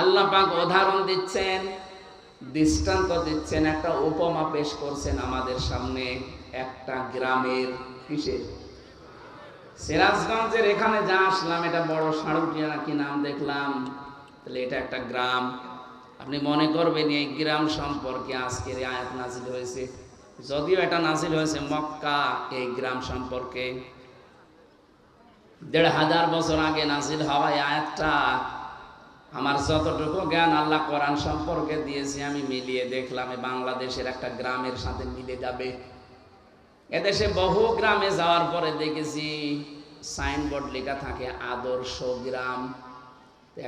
আল্লাহ পাক উদাহরণ দিচ্ছেন, দৃষ্টান্ত দিচ্ছেন, একটা উপমা পেশ করছেন আমাদের সামনে, একটা গ্রামের কিসের সিরাজগঞ্জের এখানে যা আসলাম, এটা বড় সাড়ুটিয়া নাকি নাম দেখলাম, তাহলে এটা একটা গ্রাম। আপনি মনে করবেন এই গ্রাম সম্পর্কে আজকের আয়াত নাজিল হয়েছে। যদিও এটা নাজিল হয়েছে মক্কা, এই গ্রাম সম্পর্কে। দেড় হাজার বছর আগে নাজিল হওয়া এই আয়াতটা আমার যতটুকু জ্ঞান আল্লাহ কোরআন সম্পর্কে দিয়েছি, আমি মিলিয়ে দেখলাম বাংলাদেশের একটা গ্রামের সাথে মিলে যাবে। এদেশে বহু গ্রামে যাওয়ার পরে দেখেছি সাইনবোর্ড লেখা থাকে আদর্শ গ্রাম।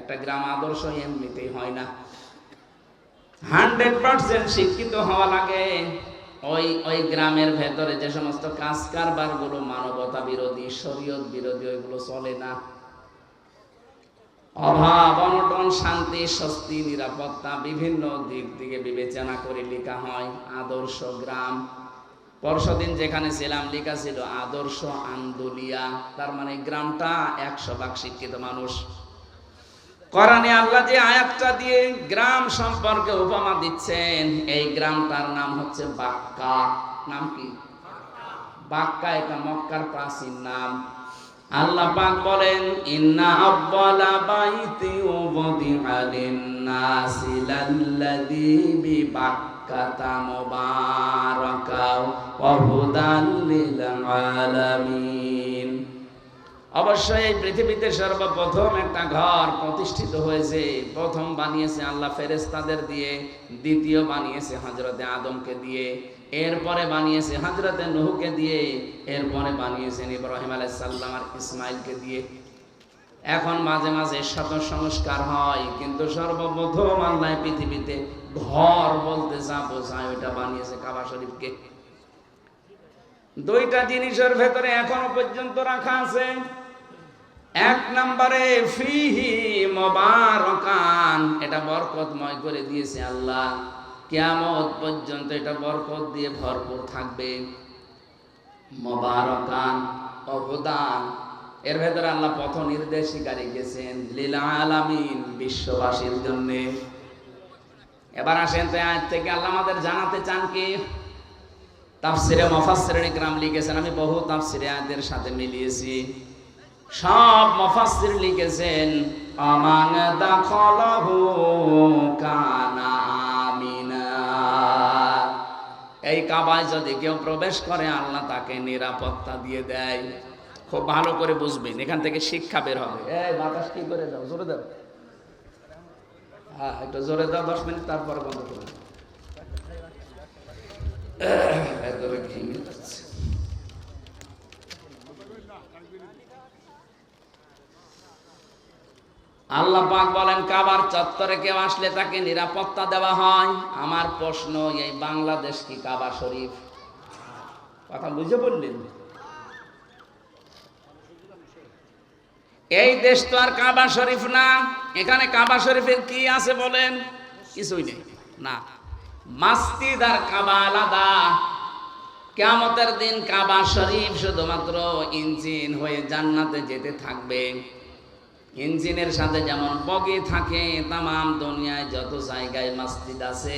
একটা গ্রাম আদর্শ এমনিতেই হয় না। হান্ড্রেড পার্সেন্ট শিক্ষিত হওয়া লাগে। ওই ওই গ্রামের ভেতরে যে সমস্ত কাজ কারবারগুলো মানবতা বিরোধী শরীয়ত বিরোধী ওইগুলো চলে না। অভাব শান্তি, স্বস্তি, নিরাপত্তা বিভিন্ন দিক থেকে বিবেচনা করে লেখা হয়। আদর্শ গ্রাম। পরশুদিন যেখানে ছিলাম, লেখা ছিল আদর্শ আন্দোলিয়া। তার মানে গ্রামটা একশো ভাগ শিক্ষিত মানুষ। কোরআনে আল্লাহ যে আয়াতটা দিয়ে গ্রাম সম্পর্কে উপমা দিচ্ছেন, এই গ্রামটার নাম হচ্ছে বাক্কা। নাম কি? বাক্কা, এটা মক্কার প্রাচীন নাম। আল্লাহ পাক বলেন, ইন্না আব্বালা বাইতি উবদিআ লিন-নাসি লাল্লাযী বিবাক্কাতা মুবারাকা ওয়া হুদান লিল আলামিন অবশ্যই এই পৃথিবীতে সর্বপ্রথম একটা ঘর প্রতিষ্ঠিত হয়েছে। প্রথম বানিয়েছে আল্লাহ ফেরেস্তাদের দিয়ে, দ্বিতীয় বানিয়েছে হজরতে আদমকে দিয়ে। এরপরে বানিয়েছে হজরতে নুহুকে দিয়ে, এরপরে বানিয়েছেন ইব্রাহিম আলাইসাল্লাম আর ইসমাইলকে দিয়ে। এখন মাঝে মাঝে শত সংস্কার হয়, কিন্তু সর্বপ্রথম আল্লাহ পৃথিবীতে ঘর বলতে যা বোঝায় ওইটা বানিয়েছে কাবা শরীফকে। দুইটা জিনিসের ভেতরে এখনও পর্যন্ত রাখা আছে। এক নম্বরে ফিহি মোবারকান, এটা বরকতময় করে দিয়েছে আল্লাহ। কিয়ামত পর্যন্ত এটা বরকত দিয়ে ভরপুর থাকবে। মোবারকান, অবদান। এর ভেতরে আল্লাহ পথ নির্দেশিকা রেখেছেন লীলা আলামিন বিশ্ববাসীর জন্য। এবার আসেন তো আজ থেকে। আল্লাহ আমাদের জানাতে চান কি? তাফসিরে মফাসসিরে ইকরাম লিখেছেন, আমি বহু তাফসিরে আয়াতের সাথে মিলিয়েছি। সব মফাসসির লিখেছেন আমান দাখলাহু কানা এই কাবায় যদি কেউ প্রবেশ করে, আল্লাহ তাকে নিরাপত্তা দিয়ে দেয়। খুব ভালো করে বুঝবেন, এখান থেকে শিক্ষা বের হবে। এই, বাতাস কি করে দাও? জোরে দাও। হ্যাঁ একটু জোরে দাও, দশ মিনিট, তারপরে বন্ধ করো। আল্লাহ পাক বলেন, কাবার চত্বরে কেউ আসলে তাকে নিরাপত্তা দেওয়া হয়? আমার প্রশ্ন, এই বাংলাদেশ কি কাবা শরীফ? কথা বুঝে বললেন? এই দেশ তো আর কাবা শরীফ না। এখানে কাবা শরীফের কি আছে বলেন? কিছুই নেই। না। মাসজিদ আর কাবা আলাদা। কেমতের দিন কাবা শরীফ শুধুমাত্র ইঞ্জিন হয়ে জান্নাতে যেতে থাকবে। ইঞ্জিনের সাথে যেমন বগি থাকে তাম দুনিয়ায় যত জায়গায় মসজিদ আছে,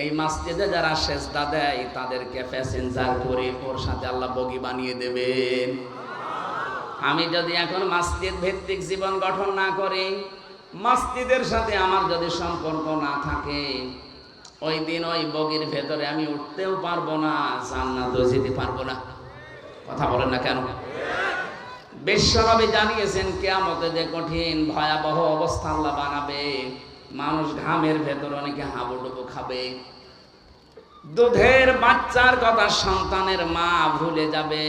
এই মসজিদে যারা সেজদা দেয়, তাদেরকে প্যাসেঞ্জার করে ওর সাথে আল্লাহ বগি বানিয়ে দেবেন আমি যদি এখন মসজিদ ভিত্তিক জীবন গঠন না করি, মসজিদের সাথে আমার যদি সম্পর্ক না থাকে, ওই দিন ওই বগির ভেতরে আমি উঠতেও পারব না, জান্নাতও যেতে পারব না। কথা বলেন না কেন? বিশ্বনবী জানিয়েছেন, কেয়ামতে যে কঠিন, ভয়াবহ অবস্থা আল্লাহ বানাবে, মানুষ ঘামের ভেতর অনেকে হাবুডুবু খাবে। দুধের বাচ্চার কথা সন্তানের মা ভুলে যাবে,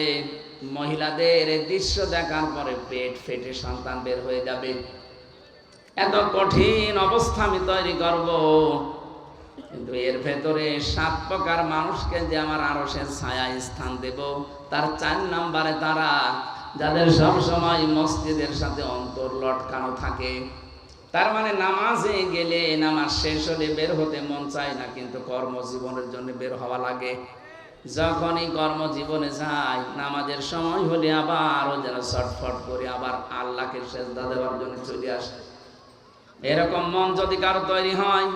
মহিলাদের দৃশ্য দেখার পরে পেট ফেটে সন্তান বের হয়ে যাবে। এত কঠিন অবস্থা আমি তৈরি করব, কিন্তু এর ভেতরে সাত প্রকার মানুষকে যে আমার আরও সে ছায়া স্থান দেব, তার চার নাম্বারে তারা যাদের সব সময় মসজিদের সাথে অন্তর লটকানো থাকে, তার মানে নামাজে গেলে নামাজ শেষ হলে বের হতে মন চায় না, কিন্তু কর্মজীবনের জন্য বের হওয়া লাগে। যখনই কর্মজীবনে যায় নামাজের সময় হলে আবার ও যেন ছটফট করে আবার আল্লাহকে সেজদা দেওয়ার জন্য চলে আসে। এরকম মন যদি কারও তৈরি হয়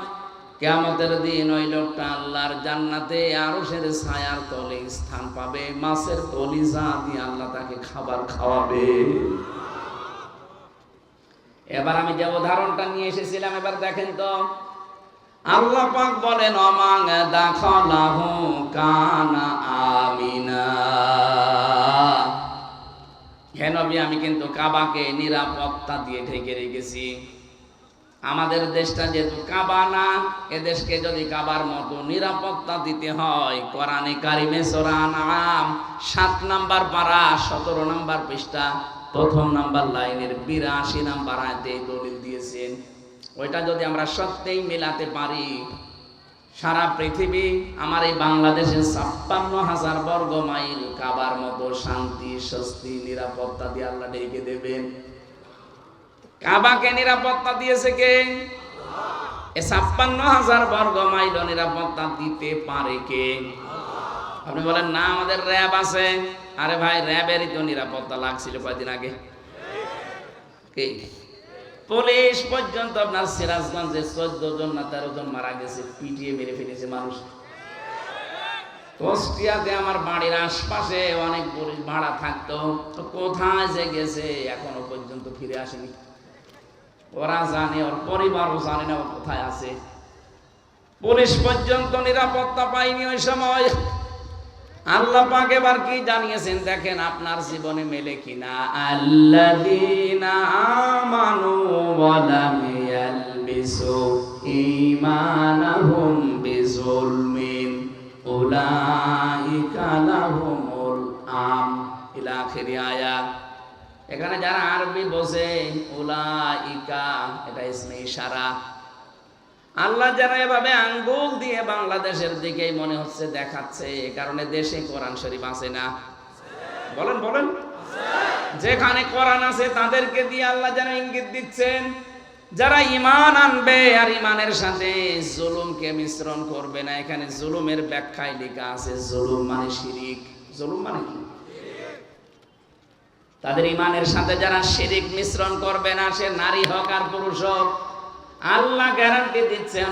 কেয়ামতের দিন ওই লোকটা আল্লাহর জান্নাতে আরও সের ছায়ার তলে স্থান পাবে, মাছের কলিজা দিয়ে আল্লাহ তাকে খাবার খাওয়াবে। এবার আমি যে উদাহরণটা নিয়ে এসেছিলাম, এবার দেখেন তো, আল্লাহ পাক বলেন, অমাং দাখলাহু কানা আমিনা। হে আমি কিন্তু কাবাকে নিরাপত্তা দিয়ে ঢেকে রেখেছি। আমাদের দেশটা যেহেতু কাবা না এ দেশকে যদি কাবার মতো নিরাপত্তা দিতে হয়, কোরআনে কারিমে সূরা নাম সাত নাম্বার পারা, সতেরো নাম্বার পৃষ্ঠা, প্রথম নাম্বার লাইনের বিরাশি নাম্বার আয়তে দলিল দিয়েছেন। ওইটা যদি আমরা সত্যিই মেলাতে পারি, সারা পৃথিবী আমার এই বাংলাদেশের ছাপ্পান্ন হাজার বর্গ মাইল কাবার মতো শান্তি, স্বস্তি, নিরাপত্তা দিয়ে আল্লাহ ডেকে দেবেন। কাবাকে নিরাপত্তা দিয়েছে কে? এ ছাপ্পান্ন হাজার বর্গ মাইল নিরাপত্তা দিতে পারে কে? আপনি বলেন, না, আমাদের র্যাব আছে। আরে ভাই, র্যাবেরই তো নিরাপত্তা লাগছিল কয়দিন আগে। কে? পুলিশ পর্যন্ত আপনার সিরাজগঞ্জে চোদ্দ জন না তেরো জন মারা গেছে, পিটিয়ে মেরে ফেলেছে মানুষ। কুষ্টিয়াতে আমার বাড়ির আশপাশে অনেক পুলিশ ভাড়া থাকতো। তো কোথায় যে গেছে, এখনও পর্যন্ত ফিরে আসেনি। ওরা জানে, ওর পরিবারও জানে না কোথায় আছে। পুলিশ পর্যন্ত নিরাপত্তা পাইনি ওই সময়। আল্লাহ পাক এবার কি জানিয়েছেন? দেখেন আপনার জীবনে মেলে কিনা। আল্লাযীনা আমানু ওয়া লাম ইয়ালবিসু ঈমানাহুম বিজুলমিন উলাইকা লাহুমুল আম। ইলা আখিরি আয়াত এখানে যারা আরবি বোঝে, উলাইকা, এটা ইসমে ইশারা। আল্লাহ যারা এভাবে আঙ্গুল দিয়ে বাংলাদেশের দিকে মনে হচ্ছে দেখাচ্ছে, এ কারণে দেশে কোরআন শরীফ আছে না। বলেন বলেন। যেখানে কোরআন আছে, তাদেরকে দিয়ে আল্লাহ যেন ইঙ্গিত দিচ্ছেন। যারা ইমান আনবে আর ইমানের সাথে জুলুমকে মিশ্রণ করবে না, এখানে জুলুমের ব্যাখ্যায় লেখা আছে, জুলুম মানে শিরিক। জুলুম মানে কি? তাদের ইমানের সাথে যারা শিরিক মিশ্রণ করবে না, সে নারী হোক আর পুরুষ হোক, আল্লাহ গ্যারান্টি দিচ্ছেন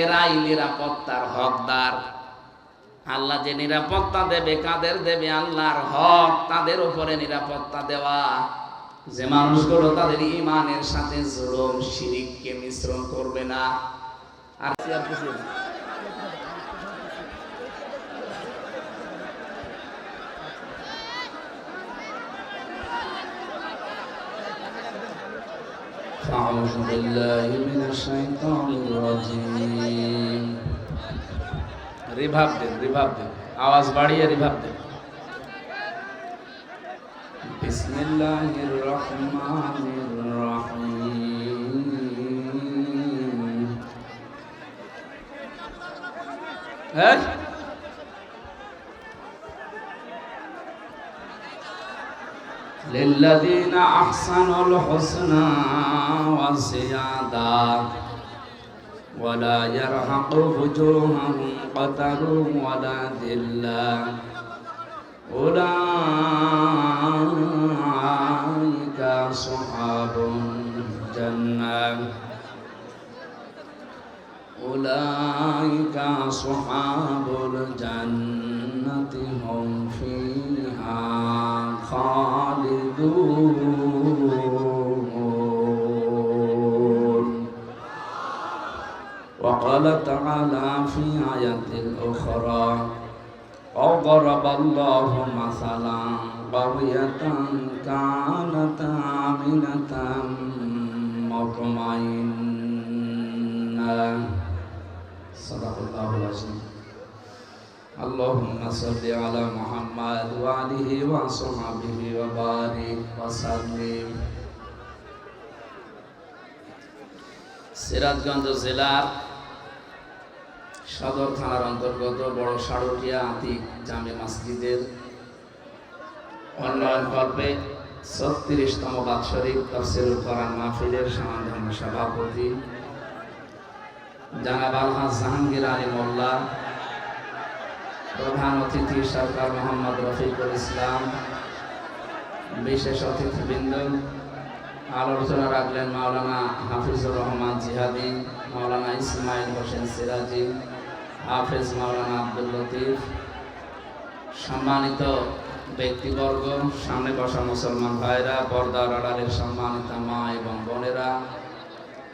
এরাই নিরাপত্তার হকদার। আল্লাহ যে নিরাপত্তা দেবে, কাদের দেবে? আল্লাহর হক তাদের উপরে নিরাপত্তা দেওয়া। যে মানুষগুলো তাদের ইমানের সাথে জুলুম, শিরিককে মিশ্রণ করবে না। আর أعوذ بالله من الشيطان الرجيم রিভাব দেন রিভাব দেন আওয়াজ বাড়িয়ে রিভাব দেন বিসমিল্লাহির রহমানির রহিম হ্যাঁ للذين أحسنوا الحسنى وزيادة ولا يرهق وجوههم قتر ولا ذلة أولئك وقال تعالى في آية أخرى وضرب الله مثلا قرية كانت آمنة مطمئنة صدق الله العظيم اللهم صل على محمد وآله وصحبه وبارك وسلم সিরাজগঞ্জ জেলার সদর থানার অন্তর্গত বড় সারটিয়া আতিক জামে মসজিদের উন্নয়ন কল্পে ছত্রিশতম বাৎসরিক তফসিলুল কোরআন মাহফিলের সমাধান সভাপতি জানাব আলহাজ জাহাঙ্গীর আলী মোল্লা, প্রধান অতিথি সরকার মোহাম্মদ রফিকুল ইসলাম, বিশেষ অতিথিবৃন্দ, আলোচনা রাখলেন মাওলানা হাফিজুর রহমান জিহাদি, মাওলানা ইসমাইল হোসেন সিরাজি হাফেজ মাওলানা আব্দুল লতিফ, সম্মানিত ব্যক্তিবর্গ, সামনে বসা মুসলমান ভাইরা, পর্দার আড়ালের সম্মানিত মা এবং বোনেরা